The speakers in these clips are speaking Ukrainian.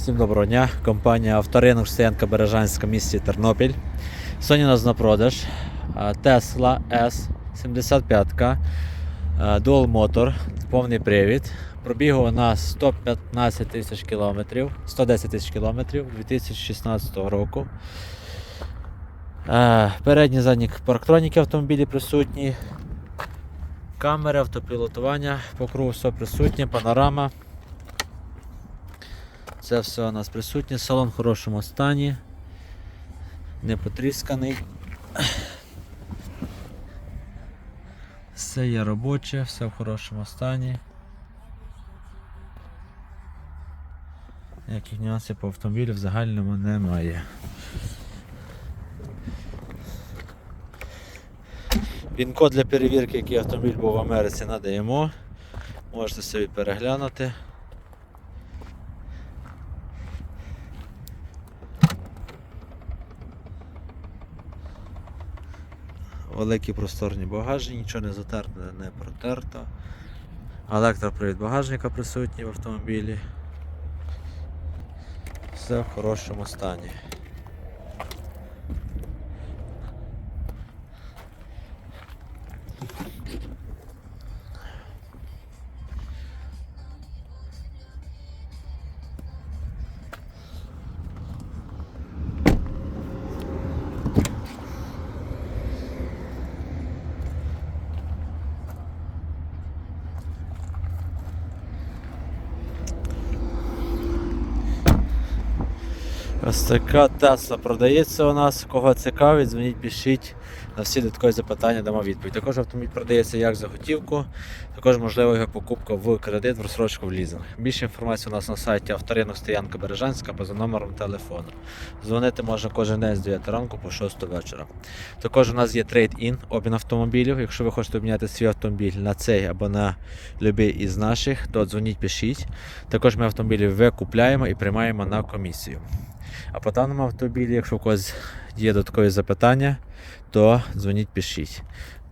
Всім доброго дня. Компанія Авторинок Стоянка Бережанська місті Тернопіль. Сьогодні у нас на продаж Tesla S 75 Dual Motor, повний привід. Пробігу вона 115 тисяч кілометрів, 110 тисяч кілометрів 2016 року. Передні задні парктроніки автомобілі присутні. Камери, автопілотування, по кругу все присутнє, панорама. Це все у нас присутнє, салон в хорошому стані, не потрісканий. Все є робоче, все в хорошому стані. Ніяких нюансів по автомобілю в загальному немає. Він-код для перевірки, який автомобіль був в Америці, надаємо. Можете собі переглянути. Великі просторні багажі, нічого не затерто, не протерто. Електропривід багажника присутній в автомобілі. Все в хорошому стані. Ось така Тесла продається у нас. Кого цікавить, дзвоніть, пишіть на всі додаткові запитання, дамо відповідь. Також автомобіль продається як за готівку, також можлива його покупка в кредит, в розсрочку, в лізинг. Більше інформації у нас на сайті авторинок Стоянка Бережанська або за номером телефону. Дзвонити можна кожен день з 9 ранку по 6 вечора. Також у нас є трейд-ін, обмін автомобілів. Якщо ви хочете обміняти свій автомобіль на цей або на будь-який із наших, то дзвоніть, пишіть. Також ми автомобілі викупляємо і приймаємо на комісію. А по даному автомобілі, якщо у когось є додаткові запитання, то дзвоніть, пишіть.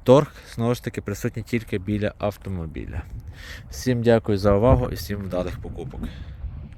Торг, знову ж таки, присутній тільки біля автомобіля. Всім дякую за увагу і всім вдалих покупок.